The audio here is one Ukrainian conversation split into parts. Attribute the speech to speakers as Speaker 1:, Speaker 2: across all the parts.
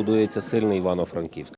Speaker 1: будується сильний Івано-Франківськ.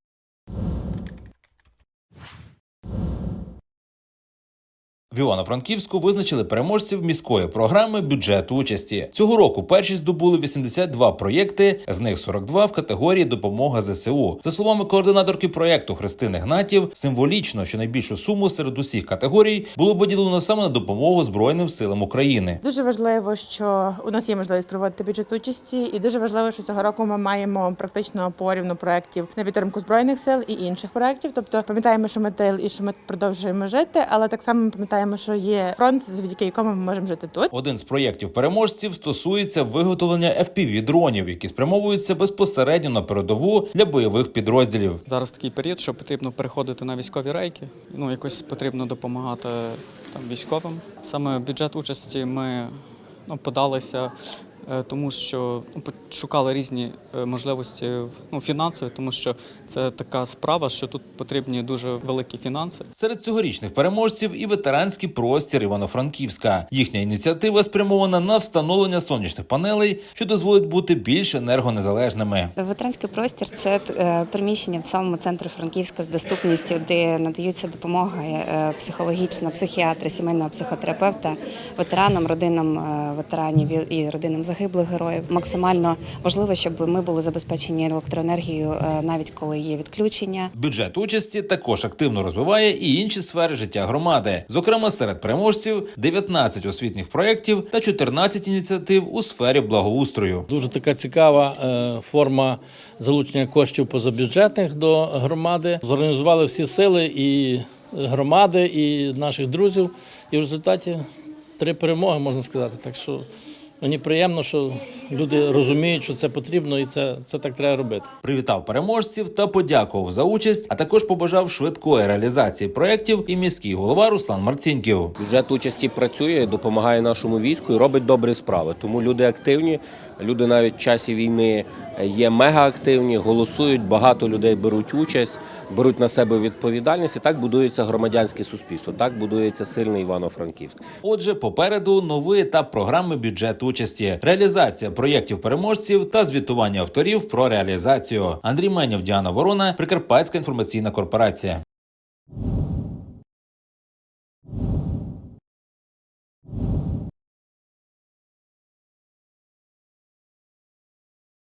Speaker 2: В Івано-Франківську визначили переможців міської програми бюджету участі. Цього року перші здобули 82 проєкти, з них 42 в категорії допомога ЗСУ. За словами координаторки проєкту Христини Гнатів, символічно, що найбільшу суму серед усіх категорій було виділено саме на допомогу Збройним силам України.
Speaker 3: Дуже важливо, що у нас є можливість проводити бюджет участі, і дуже важливо, що цього року ми маємо практично порівну проєктів на підтримку збройних сил і інших проєктів. Тобто пам'ятаємо, що ми тил і що ми продовжуємо жити, але так само ми пам'ятаємо, що є фронт, завдяки якому ми можемо жити тут.
Speaker 2: Один з проєктів переможців стосується виготовлення fpv дронів, які спрямовуються безпосередньо на передову для бойових підрозділів.
Speaker 4: Зараз такий період, що потрібно переходити на військові рейки. Ну, якось потрібно допомагати там, військовим. Саме бюджет участі ми ну, подалися, тому що ну, шукали різні е, можливості ну, фінансові, тому що це така справа, що тут потрібні дуже великі фінанси.
Speaker 2: Серед цьогорічних переможців і ветеранський простір Івано-Франківська. Їхня ініціатива спрямована на встановлення сонячних панелей, що дозволить бути більш енергонезалежними.
Speaker 5: Ветеранський простір це е, приміщення в самому центрі Франківська з доступністю, де надаються допомога е, психологічна, психіатри, сімейного психотерапевта, ветеранам, родинам е, ветеранів і родинам загиблих героїв. Максимально важливо, щоб ми були забезпечені електроенергією е, навіть коли є відключення.
Speaker 2: Бюджет участі також активно розвиває і інші сфери життя громади. Зокрема, серед переможців 19 освітніх проєктів та 14 ініціатив у сфері благоустрою.
Speaker 6: Дуже така цікава е, форма залучення коштів позабюджетних до громади. Зорганізували всі сили і громади, і наших друзів. І в результаті три перемоги, можна сказати. Так що мені приємно, що люди розуміють, що це потрібно, і це, це так треба робити.
Speaker 2: Привітав переможців та подякував за участь, а також побажав швидкої реалізації проєктів і міський голова Руслан Марцінків.
Speaker 1: Бюджет участі працює, допомагає нашому війську і робить добрі справи. Тому люди активні. Люди навіть в часі війни є мегаактивні, голосують. Багато людей беруть участь, беруть на себе відповідальність. І так будується громадянське суспільство. Так будується сильний Івано-Франківськ.
Speaker 2: Отже, попереду новий етап програми бюджет участі, реалізація проєктів переможців та звітування авторів про реалізацію. Андрій Менєв, Діана Ворона, Прикарпатська інформаційна корпорація.